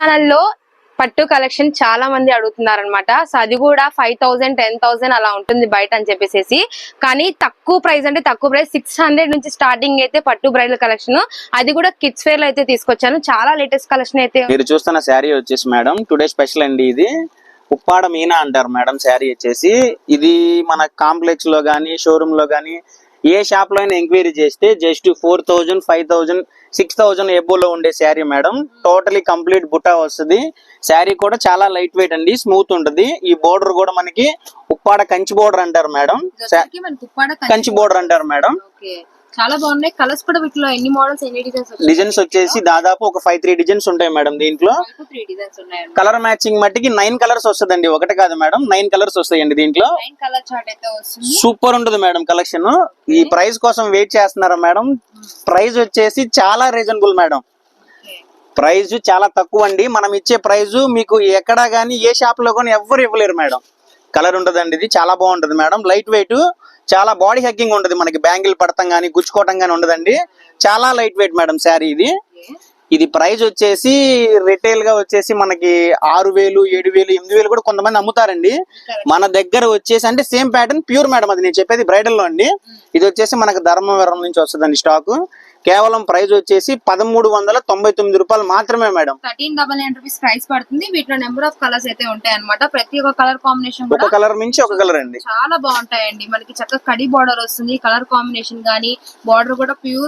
ఛానల్లో పట్టు కలెక్షన్ చాలా మంది అడుగుతున్నారు అనమాట సో అది కూడా ఫైవ్ థౌసండ్ టెన్ థౌసండ్ అలా ఉంటుంది బయట అని చెప్పేసి కానీ తక్కువ ప్రైస్ అంటే తక్కువ ప్రైస్ సిక్స్ హండ్రెడ్ నుంచి స్టార్టింగ్ అయితే పట్టు బ్రైడల్ కలెక్షన్ అది కూడా కిడ్స్ వేర్లో అయితే తీసుకొచ్చాను. చాలా లేటెస్ట్ కలెక్షన్ అయితే మీరు చూస్తున్న శారీ వచ్చేసి మేడం టుడే స్పెషల్ అండి ఇది. ఉప్పాడ మీనా అంటారు మేడం శారీ వచ్చేసి. ఇది మన కాంప్లెక్స్లో గానీ షోరూమ్లో గానీ ఏ షాప్లో అయినా ఎంక్వైరీ చేస్తే just four thousand five thousand six థౌజండ్లో ఉండే sari madam totally complete Butta వస్తుంది. శారీ కూడా చాలా లైట్ వెయిట్ అండి స్మూత్ ఉంటుంది. ఈ బోర్డర్ కూడా మనకి ఉప్పాడ కంచి బోర్డర్ అంటారు మేడం కంచి బోర్డర్ అంటారు మేడం చాలా బాగున్నాయి. కలర్స్ కూడా వీటిలో ఎన్ని మోడల్స్ ఎన్ని డిజైన్స్ డిజైన్స్ వచ్చేసి దాదాపు ఒక ఫైవ్ త్రీ డిజైన్స్ ఉంటాయి మేడం దీంట్లో. త్రీ డిజైన్స్ ఉన్నాయండి. కలర్ మ్యాచింగ్ మట్టికి నైన్ కలర్స్ వస్తుందండి. ఒకటి కాదు మేడం నైన్ కలర్స్ వస్తాయండి దీంట్లో. కలర్ చార్ట్ అయితే వస్తుంది. సూపర్ ఉంటుంది మేడం కలెక్షన్ ఈ ప్రైస్ కోసం వెయిట్ చేస్తున్నారా మేడం? ప్రైస్ వచ్చేసి చాలా రీజనబుల్ మేడం. ప్రైస్ చాలా తక్కువ అండి మనం ఇచ్చే ప్రైస్ మీకు ఎక్కడా గానీ ఏ షాప్లో కానీ ఎవ్వరు ఇవ్వలేరు మేడం. కలర్ ఉంటదండి ఇది. చాలా బాగుంటది మేడం. లైట్ వెయిట్ చాలా బాడీ హెక్కింగ్ ఉంటుంది మనకి. బ్యాంగిల్ పడతాం గానీ గుచ్చుకోవటం గానీ ఉండదండి. చాలా లైట్ వెయిట్ మేడం శారీ ఇది. ఇది ప్రైస్ వచ్చేసి రిటైల్గా వచ్చేసి మనకి ఆరు వేలు ఏడు వేలు ఎనిమిది వేలు కూడా కొంతమంది అమ్ముతారండి. మన దగ్గర వచ్చేసి అంటే సేమ్ ప్యాటర్న్ ప్యూర్ మేడం అది నేను చెప్పేది బ్రైడల్లో అండి. ఇది వచ్చేసి మనకు ధర్మవరం నుంచి వస్తుందండి స్టాక్ కేవలం ప్రైస్ వచ్చేసి పదమూడు వందల తొంభై తొమ్మిది రూపాయలు మాత్రమే madam thirteen double nine rupees price పడుతుంది. వీటిలో నెంబర్ ఆఫ్ కలర్స్ అయితే ఉంటాయి అనమాట ప్రతి ఒక్క కలర్ కాంబినేషన్ ఒక కలర్ మించి ఒక కలర్ అండి. చాలా బాగుంటాయండి. మనకి చక్కగా కడి బార్డర్ వస్తుంది. కలర్ కాంబినేషన్ గానీ బార్డర్ కూడా ప్యూర్